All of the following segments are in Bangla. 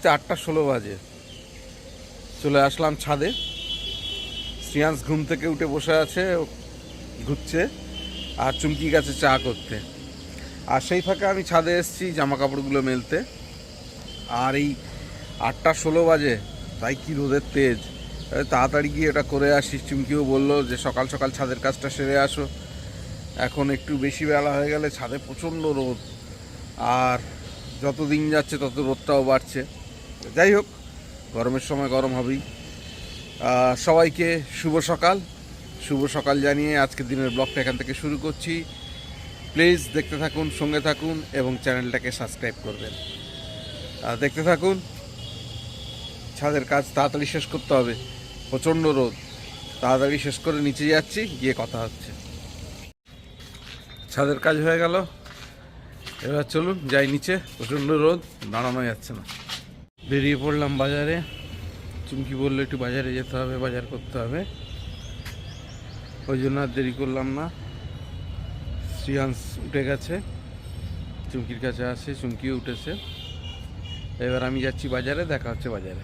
ঘড়িতে আটটা ষোলো বাজে। চলে আসলাম ছাদে। শ্রিয়াংশ ঘুম থেকে উঠে বসে আছে ঘুরছে আর চুমকি গেছে চা করতে। আর সেই ফাঁকে আমি ছাদে এসেছি জামা কাপড়গুলো মেলতে। আর এই আটটা ষোলো বাজে, তাই কি রোদের তেজ? তাড়াতাড়ি গিয়ে এটা করে আসি। চুমকিও বলল যে, সকাল সকাল ছাদের কাজটা সেরে আসো। এখন একটু বেশি বেলা হয়ে গেলে ছাদে প্রচণ্ড রোদ। আর যত দিন যাচ্ছে তত রোদটাও বাড়ছে। যাই হোক, গরমের সময় গরম হবেই। সবাইকে শুভ সকাল। শুভ সকাল জানিয়ে আজকের দিনের ব্লগটা এখান থেকে শুরু করছি। প্লিজ দেখতে থাকুন, সঙ্গে থাকুন এবং চ্যানেলটাকে সাবস্ক্রাইব করবেন। দেখতে থাকুন, ছাদের কাজ তাড়াতাড়ি শেষ করতে হবে। প্রচণ্ড রোদ। তাড়াতাড়ি শেষ করে নিচে যাচ্ছি, গিয়ে কথা হচ্ছে। ছাদের কাজ হয়ে গেল। এবার চলুন, যাই নিচে। প্রচণ্ড রোদ, দাঁড়ানো যাচ্ছে না। বেরিয়ে পড়লাম বাজারে। চুমকি বলল একটু বাজারে যেতে হবে বাজার করতে হবে। ওই জন্য আর দেরি করলাম না। শ্রিয়াংশ উঠে গেছে। চুমকির কাছে আসে চুমকিও উঠেছে। এবার আমি যাচ্ছি বাজারে দেখা হচ্ছে বাজারে।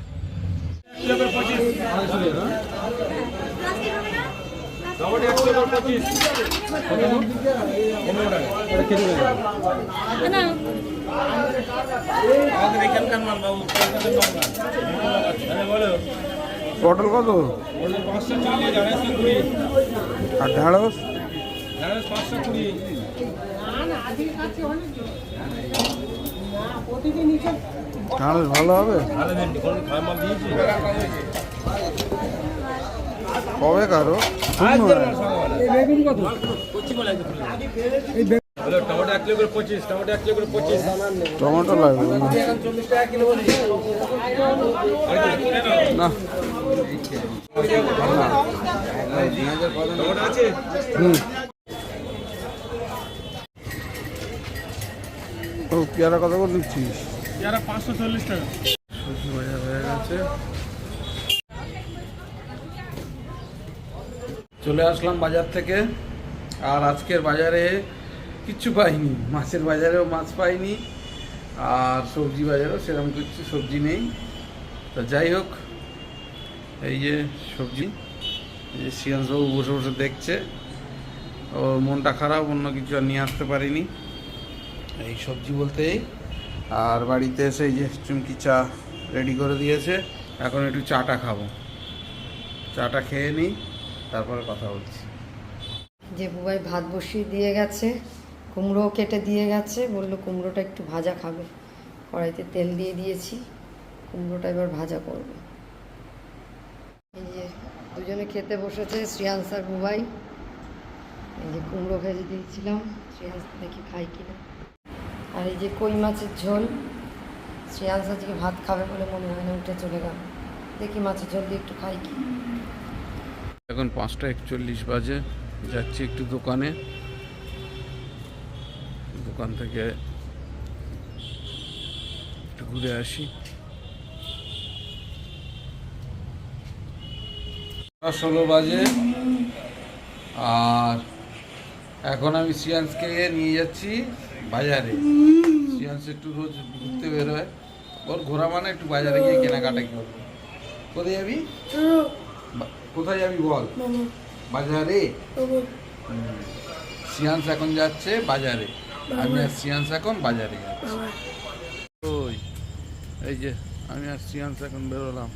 না। পটল কত? পাঁচশো চল্লিশ কুড়ি। আর ঢেঁড়স? ঢেঁড়স পাঁচশো কুড়ি। ঢেঁড়স ভালো হবে? কবে কারও? টমেটো এক কিলো করে পঁচিশ টমেটো এক কিলো করে পঁচিশ। টমেটো লাগবে। না। ও পেয়ারা কত করে নিচ্ছিস যারা পাঁচশো চল্লিশ টাকা। হয়ে গেছে চলে আসলাম বাজার থেকে। আর আজকের বাজারে কিচ্ছু পাইনি। মাছের বাজারেও মাছ পাইনি, আর সবজি বাজারেও সেরকম কিছু সবজি নেই। তো যাই হোক, এই যে সবজি, এই যে শ্রিয়াংশবাবু বসে বসে দেখছে ওর মনটা খারাপ, অন্য কিছু আর নিয়ে আসতে পারিনি। এই সবজি বলতে আর বাড়িতে এসে এই যে চুমকি চা রেডি করে দিয়েছে। এখন একটু চাটা খাব। চাটা খেয়ে নিই, তারপরে কথা বলছি। যে বুবাই ভাত বসিয়ে দিয়ে গেছে। কুমড়ো কেটে দিয়ে গেছে, বলল কুমড়োটা একটু ভাজা খাবে। কড়াইতে তেল দিয়ে দিয়েছি, কুমড়োটা এবার ভাজা করবে। এই যে দুজনে খেতে বসেছে, শ্রিয়াংশ বুবাই। এই যে কুমড়ো ভেজে দিয়েছিলাম, শ্রিয়াংশ দেখি খাই কিনা। আর এই যে কই মাছের ঝোল, শ্রিয়াংশ আজকে ভাত খাবে বলে মনে হয় না, উঠে চলে গেল। দেখি মাছের ঝোল দিয়ে একটু খাই কি। এখন পাঁচটা একচল্লিশ বাজে, যাচ্ছি একটু দোকানে। দোকান থেকে একটু ঘুরে আসি। ষোলো বাজে। আর এখন আমি সিয়ান্সকে নিয়ে যাচ্ছি বাজারে। সিয়ান্স একটু রোজ ঘুরতে বেরোয় ওর ঘোরা মানে একটু বাজারে গিয়ে কেনাকাটা করবে কোথায় যাবি? কোথায় যাবি বল? বাজারে। সিয়ান্স এখন যাচ্ছে বাজারে। আমি আর সিয়ান্স এখন বাজারে যাচ্ছি ওই এই যে আমি আর সিয়ান্স এখন বেরোলাম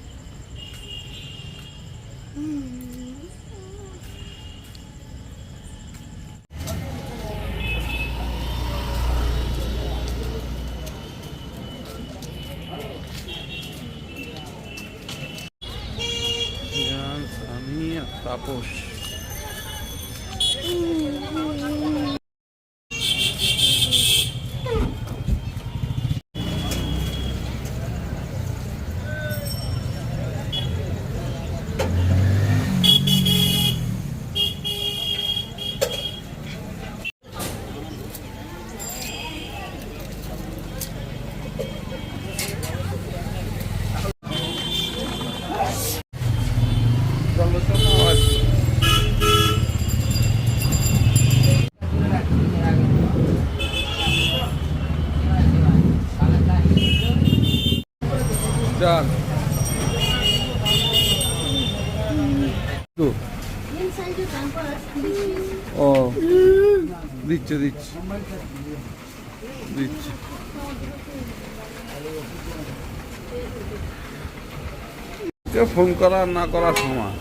সিয়ান্স আমি আর তাপস ও দিচ্ছে দিচ্ছ। দিচ্ছে। ফোন করা না করার সময়?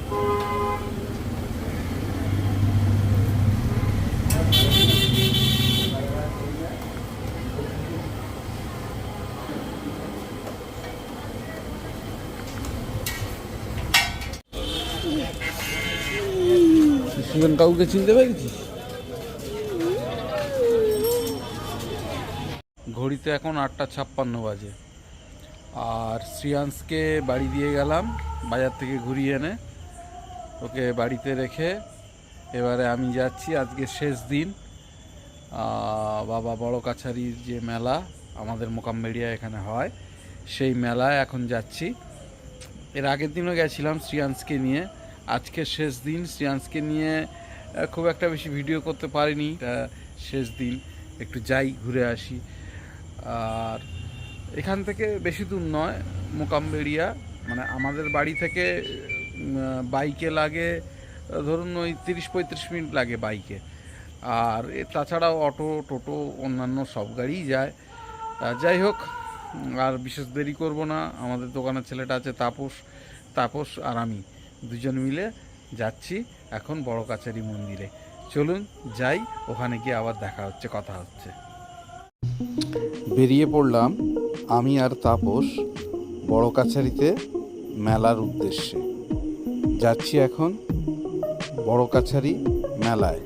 সুজন কাউকে চিনতে পেরেছিস? ঘড়িতে এখন আটটা ছাপ্পান্ন বাজে। আর শ্রিয়াংশকে বাড়ি দিয়ে গেলাম, বাজার থেকে ঘুরিয়ে এনে। ওকে বাড়িতে রেখে এবারে আমি যাচ্ছি আজকে শেষ দিন। বাবা বড় কাছারির যে মেলা, আমাদের মোকামবেড়িয়া এখানে হয়, সেই মেলায় এখন যাচ্ছি। এর আগের দিনও গেছিলাম শ্রিয়াংশকে নিয়ে। আজকে শেষ দিন, শ্রিয়াংশকে নিয়ে খুব একটা বেশি ভিডিও করতে পারিনি। শেষ দিন, একটু যাই, ঘুরে আসি। আর এখান থেকে বেশি দূর নয় মোকামবেড়িয়া মানে আমাদের বাড়ি থেকে বাইকে লাগে, ধরুন ওই তিরিশ পঁয়ত্রিশ মিনিট লাগে বাইকে। আর তাছাড়াও অটো, টোটো, অন্যান্য সব গাড়িই যায়। যাই হোক, আর বিশেষ দেরি করব না। আমাদের দোকানের ছেলেটা আছে তাপস তাপস আর আমি। দুজন মিলে যাচ্ছি এখন বড় কাছারি মন্দিরে। চলুন যাই, ওখানে গিয়ে আবার দেখা হচ্ছে, কথা হচ্ছে। বেরিয়ে পড়লাম আমি আর তাপস বড় কাছারিতে মেলার উদ্দেশ্যে। যাচ্ছি এখন বড় কাছারি মেলায়।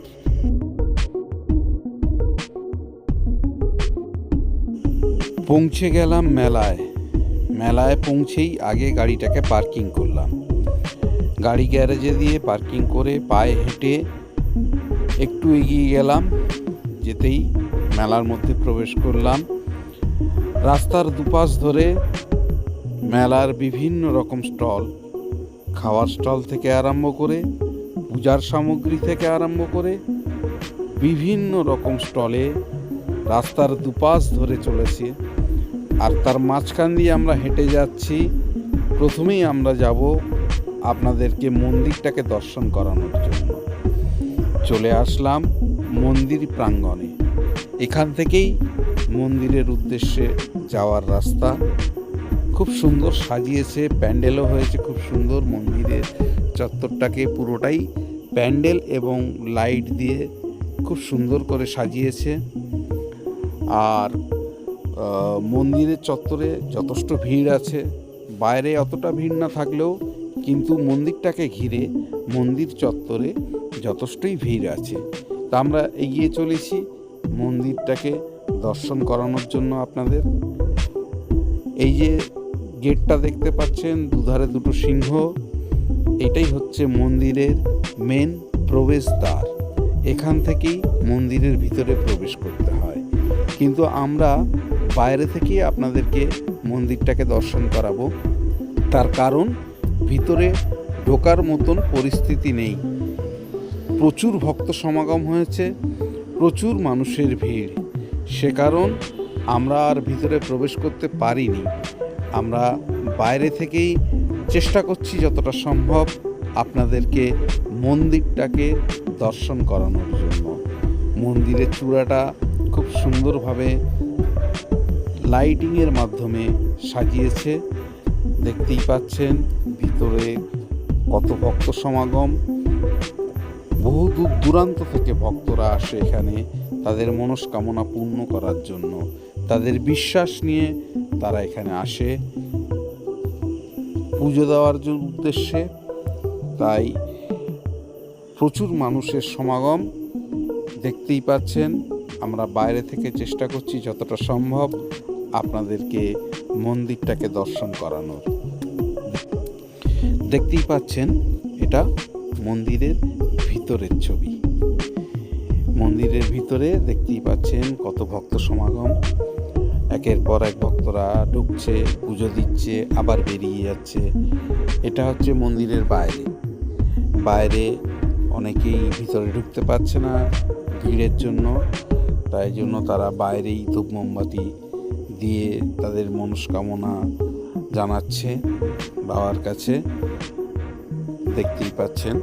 পৌঁছে গেলাম মেলায়। মেলায় পৌঁছেই আগে গাড়িটাকে পার্কিং করলাম। গাড়ি গ্যারেজে দিয়ে পার্কিং করে পায়ে হেঁটে একটু এগিয়ে গেলাম, যেতেই মেলার মধ্যে প্রবেশ করলাম। রাস্তার দুপাশ ধরে মেলার বিভিন্ন রকম স্টল, খাওয়ার স্টল থেকে আরম্ভ করে, পূজার সামগ্রী থেকে আরম্ভ করে বিভিন্ন রকম স্টলে রাস্তার দুপাশ ধরে চলেছে। আর তার মাঝখান দিয়ে আমরা হেঁটে যাচ্ছি। প্রথমেই আমরা যাব আপনাদেরকে মন্দিরটাকে দর্শন করানোর জন্য। চলে আসলাম মন্দির প্রাঙ্গণে। এখান থেকেই মন্দিরের উদ্দেশ্যে যাওয়ার রাস্তা। খুব সুন্দর সাজিয়েছে, প্যান্ডেলও হয়েছে, খুব সুন্দর মন্দিরের চত্বরটাকে পুরোটাই প্যান্ডেল এবং লাইট দিয়ে খুব সুন্দর করে সাজিয়েছে। আর মন্দিরের চত্বরে যথেষ্ট ভিড় আছে। বাইরে অতটা ভিড় না থাকলেও কিন্তু মন্দিরটাকে ঘিরে মন্দির চত্বরে যথেষ্টই ভিড় আছে। তা আমরা এগিয়ে চলেছি মন্দিরটাকে দর্শন করানোর জন্য আপনাদের। এই যে গেটটা দেখতে পাচ্ছেন, দুধারে দুটো সিংহ, এটাই হচ্ছে মন্দিরের মেন প্রবেশদ্বার। এখান থেকেই মন্দিরের ভিতরে প্রবেশ করতে হয়। কিন্তু আমরা বাইরে থেকেই আপনাদেরকে মন্দিরটাকে দর্শন করাবো। তার কারণ ভিতরে ঢোকার মতন পরিস্থিতি নেই। প্রচুর ভক্ত সমাগম হয়েছে, প্রচুর মানুষের ভিড়। সে কারণ আমরা আর ভিতরে প্রবেশ করতে পারিনি। আমরা বাইরে থেকেই চেষ্টা করছি যতটা সম্ভব আপনাদেরকে মন্দিরটাকে দর্শন করানোর জন্য। মন্দিরের চূড়াটা খুব সুন্দরভাবে লাইটিংয়ের মাধ্যমে সাজিয়েছে। দেখতেই পাচ্ছেন ভিতরে কত ভক্ত সমাগম। বহু দূর দূরান্ত থেকে ভক্তরা আসে এখানে তাদের মনস্কামনা পূর্ণ করার জন্য। তাদের বিশ্বাস নিয়ে তারা এখানে আসে। পুজো দেওয়ার জন্য উদ্দেশ্যে তাই প্রচুর মানুষের সমাগম। দেখতেই পাচ্ছেন, আমরা বাইরে থেকে চেষ্টা করছি যতটা সম্ভব আপনাদেরকে মন্দিরটাকে দর্শন করানোর। দেখতেই পাচ্ছেন, এটা মন্দিরের ভিতরের ছবি। মন্দিরের ভিতরে দেখতেই পাচ্ছেন কত ভক্ত সমাগম। একের পর এক ভক্তরা ঢুকছে, পুজো দিচ্ছে, আবার বেরিয়ে যাচ্ছে। এটা হচ্ছে মন্দিরের বাইরে। বাইরে অনেকেই ভিতরে ঢুকতে পারছে না ভিড়ের জন্য। তাই জন্য তারা বাইরেই ধূপ মোমবাতি দিয়ে তাদের মনস্কামনা জানাচ্ছে বাবার কাছে। দেখতেই পাচ্ছেন।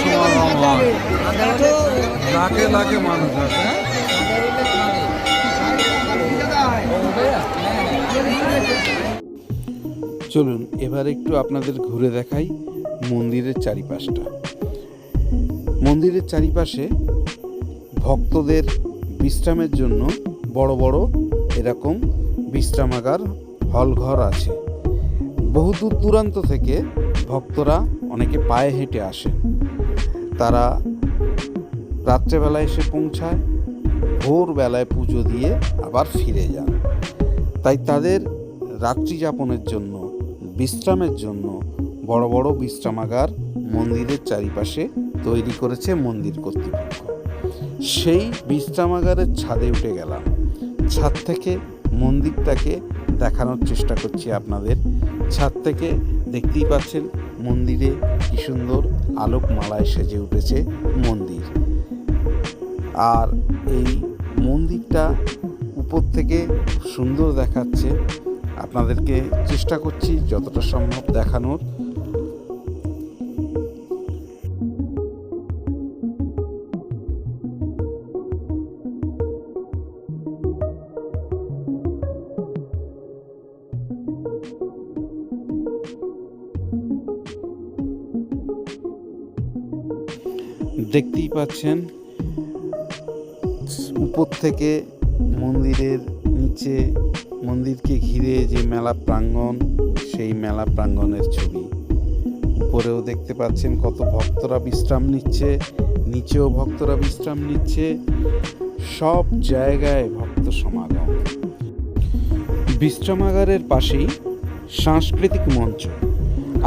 সমাগম হয় লাখে লাখে মানুষ আছে। চলুন এবার একটু আপনাদের ঘুরে দেখাই মন্দিরের চারিপাশটা। মন্দিরের চারিপাশে ভক্তদের বিশ্রামের জন্য বড় বড় এরকম বিশ্রামাগার হল ঘর আছে। বহু দূর দূরান্ত থেকে ভক্তরা অনেকে পায়ে হেঁটে আসেন। তারা রাত্রেবেলায় এসে পৌঁছায়, ভোরবেলায় পুজো দিয়ে আবার ফিরে যান। তাই তাদের রাত্রি যাপনের জন্য, বিশ্রামের জন্য বড় বড় বিশ্রামাগার মন্দিরের চারিপাশে তৈরি করেছে মন্দির কর্তৃপক্ষ। সেই বিশ্রামাগারের ছাদে উঠে গেলাম। ছাদ থেকে মন্দিরটাকে দেখানোর চেষ্টা করছি আপনাদের। ছাদ থেকে দেখতেই পাচ্ছেন মন্দিরে কি সুন্দর আলোকমালায় সেজে উঠেছে মন্দির। আর এই মন্দিরটা উপর থেকে সুন্দর দেখাচ্ছে। আপনাদেরকে চেষ্টা করছি যতটা সম্ভব দেখানোর। পাচ্ছেন। উপর থেকে মন্দিরের নিচে মন্দিরকে ঘিরে যে মেলা প্রাঙ্গণ, সেই মেলা প্রাঙ্গণের ছবি। উপরেও দেখতে পাচ্ছেন কত ভক্তরা বিশ্রাম নিচ্ছে, নিচেও ভক্তরা বিশ্রাম নিচ্ছে, সব জায়গায় ভক্ত সমাগম। বিশ্রামাগারের পাশেই সাংস্কৃতিক মঞ্চ।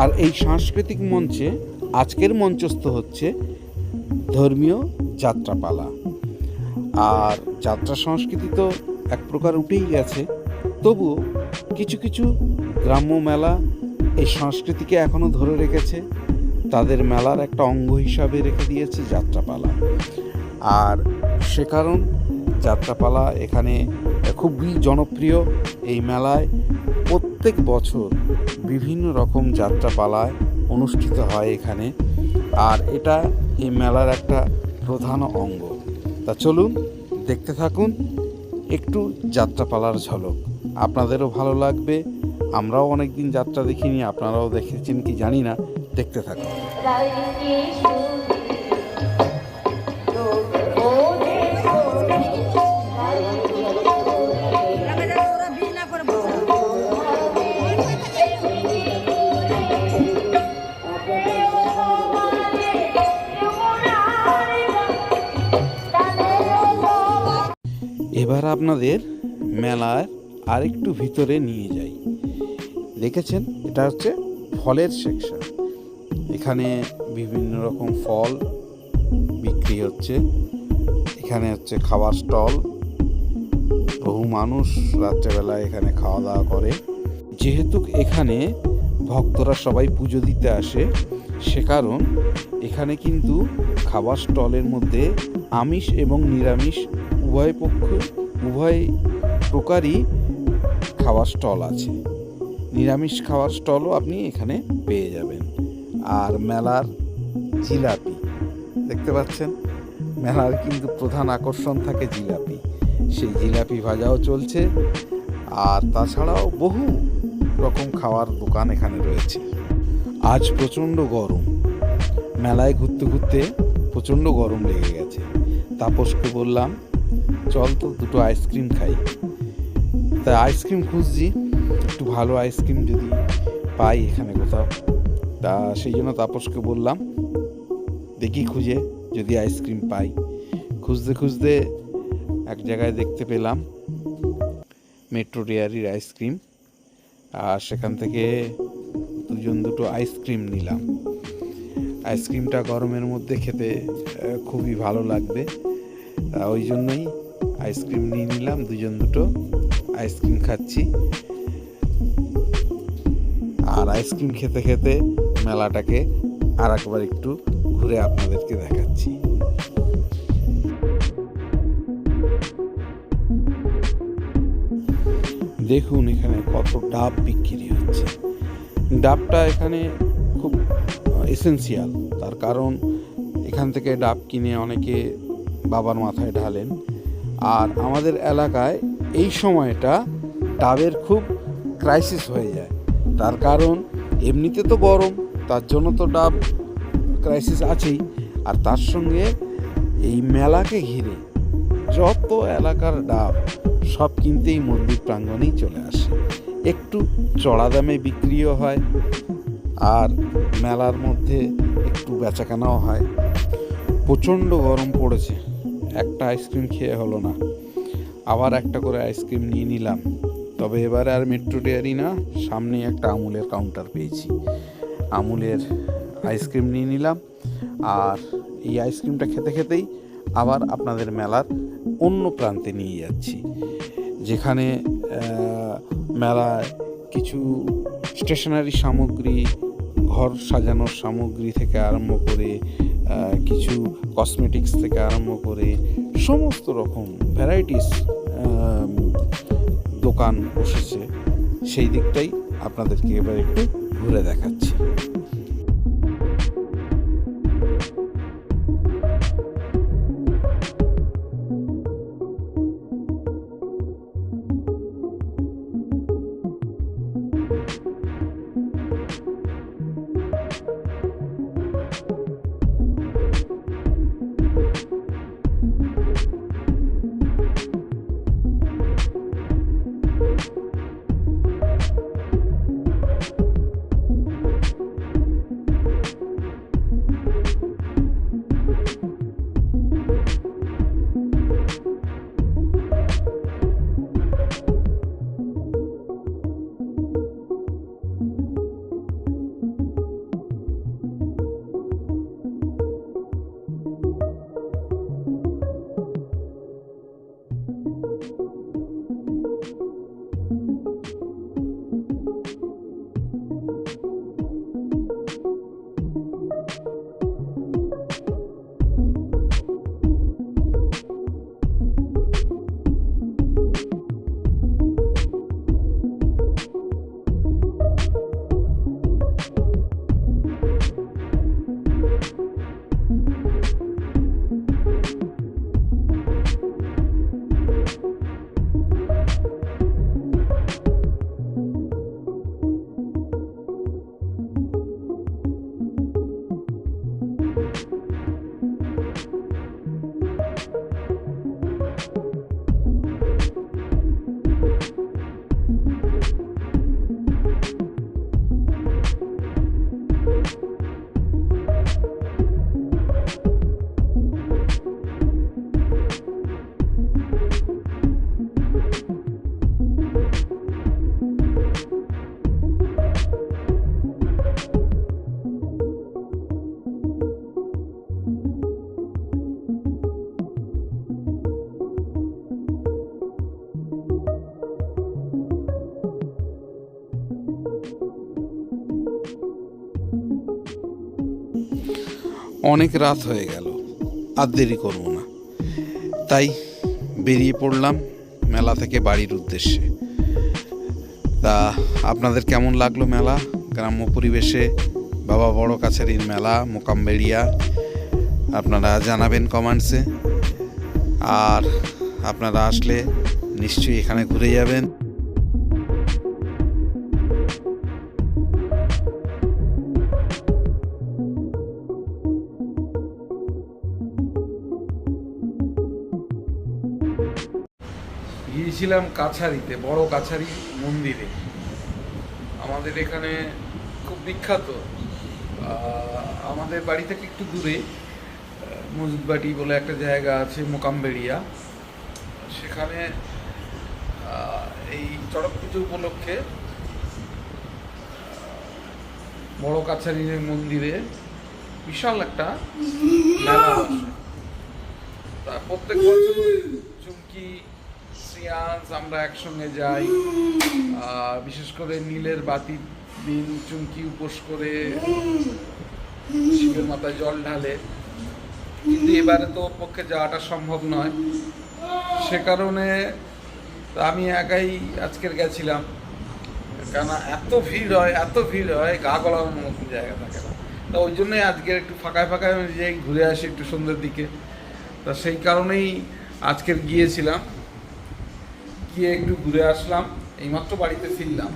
আর এই সাংস্কৃতিক মঞ্চে আজকের মঞ্চস্থ হচ্ছে ধর্মীয় যাত্রাপালা। আর যাত্রা সংস্কৃতি তো এক প্রকার উঠেই গেছে। তবুও কিছু কিছু গ্রাম্য মেলা এই সংস্কৃতিকে এখনও ধরে রেখেছে। তাদের মেলার একটা অঙ্গ হিসাবে রেখে দিয়েছে যাত্রাপালা। আর সে কারণ যাত্রাপালা এখানে খুবই জনপ্রিয়। এই মেলায় প্রত্যেক বছর বিভিন্ন রকম যাত্রাপালায় অনুষ্ঠিত হয় এখানে। আর এটা এই মেলার একটা প্রধান অঙ্গ। তা চলুন, দেখতে থাকুন, একটু যাত্রাপালার ঝলক। আপনাদেরও ভালো লাগবে, আমরাও অনেকদিন যাত্রা দেখিনি, আপনারাও দেখেছেন কি জানি না, দেখতে থাকুন। এবার আপনাদের মেলার আরেকটু ভিতরে নিয়ে যাই। দেখেছেন? এটা হচ্ছে ফলের সেকশন এখানে বিভিন্ন রকম ফল বিক্রি হচ্ছে। এখানে হচ্ছে খাবার স্টল। বহু মানুষ রাত্রেবেলায় এখানে খাওয়া দাওয়া করে। যেহেতু এখানে ভক্তরা সবাই পুজো দিতে আসে, সে কারণ এখানে কিন্তু খাবার স্টলের মধ্যে আমিষ এবং নিরামিষ উভয় পক্ষ উভয় প্রকারই খাওয়ার স্টল আছে। নিরামিষ খাওয়ার স্টলও আপনি এখানে পেয়ে যাবেন। আর মেলার জিলাপি, দেখতে পাচ্ছেন? মেলার কিন্তু প্রধান আকর্ষণ থাকে জিলাপি। সেই জিলাপি ভাজাও চলছে। আর তাছাড়াও বহু রকম খাওয়ার দোকান এখানে রয়েছে। আজ প্রচণ্ড গরম। মেলায় ঘুরতে ঘুরতে প্রচণ্ড গরম লেগে গেছে। তাপসকে বললাম চল তো, দুটো আইসক্রিম খাই। তা আইসক্রিম খুঁজছি, একটু ভালো আইসক্রিম যদি পাই এখানে কোথাও। তা সেই জন্য তাপসকে বললাম, দেখি খুঁজে যদি আইসক্রিম পাই। খুঁজতে খুঁজতে এক জায়গায় দেখতে পেলাম, মেট্রো ডেয়ারির আইসক্রিম। আর সেখান থেকে দুজন দুটো আইসক্রিম নিলাম। আইসক্রিমটা গরমের মধ্যে খেতে খুবই ভালো লাগবে। ওই জন্যই আইসক্রিম নিয়ে নিলাম, দুজন দুটো আইসক্রিম খাচ্ছি। আর আইসক্রিম খেতে খেতে মেলাটাকে আর একবার একটু ঘুরে আপনাদেরকে দেখাচ্ছি। দেখুন এখানে কত ডাব বিক্রি হচ্ছে। ডাবটা এখানে খুব এসেন্সিয়াল তার কারণ এখান থেকে ডাব কিনে অনেকে বাবার মাথায় ঢালেন। আর আমাদের এলাকায় এই সময়টা ডাবের খুব ক্রাইসিস হয়ে যায়। তার কারণ, এমনিতে তো গরম, তার জন্য তো ডাব ক্রাইসিস আছেই। আর তার সঙ্গে এই মেলাকে ঘিরে যত এলাকার ডাব, সব কিনতেই মন্দির প্রাঙ্গণেই চলে আসে। একটু চড়া দামে বিক্রিও হয় আর মেলার মধ্যে একটু বেচাকেনাও হয়। প্রচণ্ড গরম পড়েছে। একটা আইসক্রিম খেয়ে হলো না। আবার একটা করে আইসক্রিম নিয়ে নিলাম। তবে এবারে আর মেট্রো ডেয়ারি না, সামনেই একটা আমুলের কাউন্টার পেয়েছি। আমুলের আইসক্রিম নিয়ে নিলাম। আর এই আইসক্রিমটা খেতে খেতেই আবার আপনাদের মেলার অন্য প্রান্তে নিয়ে যাচ্ছি। যেখানে মেলায় কিছু স্টেশনারি সামগ্রী, ঘর সাজানোর সামগ্রী থেকে আরম্ভ করে কিছু কসমেটিক্স থেকে আরম্ভ করে সমস্ত রকম ভ্যারাইটিস দোকান বসেছে। সেই দিকটাই আপনাদেরকে এবার একটু ঘুরে দেখাচ্ছি। অনেক রাত হয়ে গেল, আর দেরি করব না। তাই বেরিয়ে পড়লাম মেলা থেকে বাড়ির উদ্দেশ্যে। তা আপনাদের কেমন লাগল মেলা? গ্রাম্য পরিবেশে, বাবা বড় কাছারির মেলা মোকামবেড়িয়া আপনারা জানাবেন কমেন্টসে। আর আপনারা আসলে নিশ্চয়ই এখানে ঘুরে যাবেন। গিয়েছিলাম কাছারিতে, বড় কাছারি মন্দিরে। আমাদের এখানে খুব বিখ্যাত। আমাদের বাড়ি থেকে একটু দূরে মসজিদবাটি বলে একটা জায়গা আছে মোকামবেড়িয়া সেখানে এই চড়ক পুজো উপলক্ষে বড় কাছারির মন্দিরে বিশাল একটা মেলা প্রত্যেক বছর চুমকি শ্রিয়াংস আমরা একসঙ্গে যাই। বিশেষ করে নীলের বাতি দিন চুমকি উপোস করে শিবের মাথায় জল ঢালে। কিন্তু এবারে তো ওর পক্ষে যাওয়াটা সম্ভব নয়। সে কারণে আমি একাই আজকের গেছিলাম। কেন এত ভিড় হয়, এত ভিড় হয়, গা গলানোর মতো জায়গা থাকে না। তা ওই জন্যই আজকের একটু ফাঁকায় ফাঁকায় যাই, ঘুরে আসি একটু সন্ধ্যের দিকে। তা সেই কারণেই আজকের গিয়েছিলাম। গিয়ে একটু ঘুরে আসলাম, এইমাত্র বাড়িতে ফিরলাম।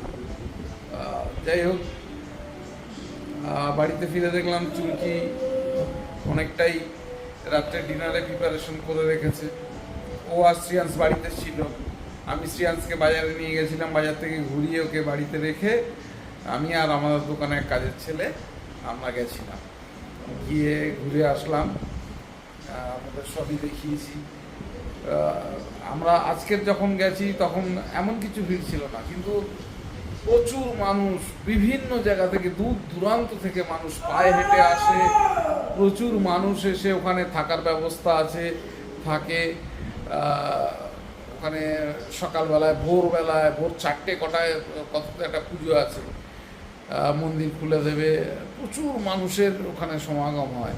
যাই হোক বাড়িতে ফিরে দেখলাম চুমকি অনেকটাই রাত্রে ডিনারে প্রিপারেশন করে রেখেছে। ও আর শ্রিয়াংশ বাড়িতে ছিল। আমি শ্রিয়াংশকে বাজারে নিয়ে গেছিলাম, বাজার থেকে ঘুরিয়ে ওকে বাড়িতে রেখে আমি আর আমাদের দোকানের কাজের ছেলে, আমরা গেছিলাম। গিয়ে ঘুরে আসলাম। আমাদের সবই দেখিয়েছি। আমরা আজকের যখন গেছি, তখন এমন কিছু ভিড় ছিল না, কিন্তু প্রচুর মানুষ বিভিন্ন জায়গা থেকে, দূর দূরান্ত থেকে মানুষ পায়ে হেঁটে আসে, প্রচুর মানুষ এসে ওখানে থাকার ব্যবস্থা আছে, থাকে ওখানে সকালবেলায়, ভোরবেলায়, ভোর চারটে, কটায় কত একটা পুজো আছে মন্দির খুলে দেবে, প্রচুর মানুষের ওখানে সমাগম হয়।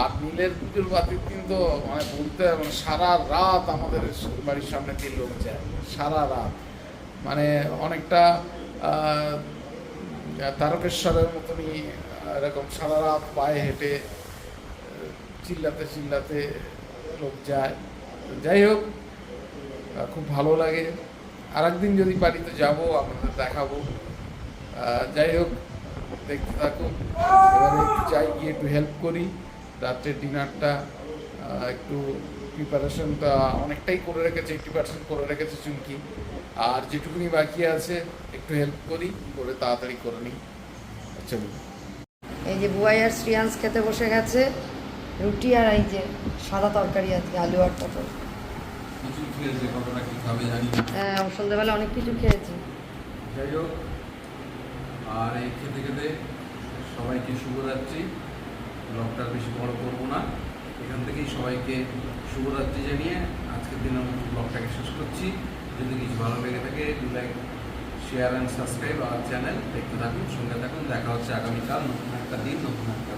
আর নীলের পুজোর বাতির দিন তো মানে বলতে মানে সারা রাত আমাদের বাড়ির সামনে দিয়ে লোক যায়, সারা রাত। মানে অনেকটা তারকেশ্বরের মতনই এরকম সারা রাত পায়ে হেঁটে চিল্লাতে চিল্লাতে লোক যায়। যাই হোক খুব ভালো লাগে। আর একদিন যদি পারি তো যাব, আপনাদের দেখাবো। যাই হোক, দেখতে থাকুন। এবারে চাই গিয়ে একটু হেল্প করি। রাত্রের ডিনারটা একটু প্রিপারেশনটা অনেকটাই করে রেখেছে এইটি পার্সেন্ট করে রেখেছে চুমকি। আর যেটুকুনি বাকি আছে একটু হেল্প করি করে তাড়াতাড়ি করে নিই। চলুন এই যে বুয়াই আর শ্রিয়াংশ খেতে বসে গেছে রুটি আর এই যে সাদা তরকারি আজকে আলু আর পটল। হ্যাঁ সন্ধ্যাবেলা অনেক কিছু খেয়েছি। যাই হোক আর এই খেতে খেতে সবাইকে শুভরাত্রি। ব্লগটা বেশি বড় করব না। এখান থেকেই সবাইকে শুভরাত্রি জানিয়ে আজকের দিনের আমি ব্লগটাকে শেষ করছি। যদি কিছু ভালো লেগে থাকে লাইক শেয়ার অ্যান্ড সাবস্ক্রাইব আমার চ্যানেল দেখতে থাকুন, সঙ্গে থাকুন। দেখা হচ্ছে আগামীকাল নতুন একটা দিন, নতুন একটা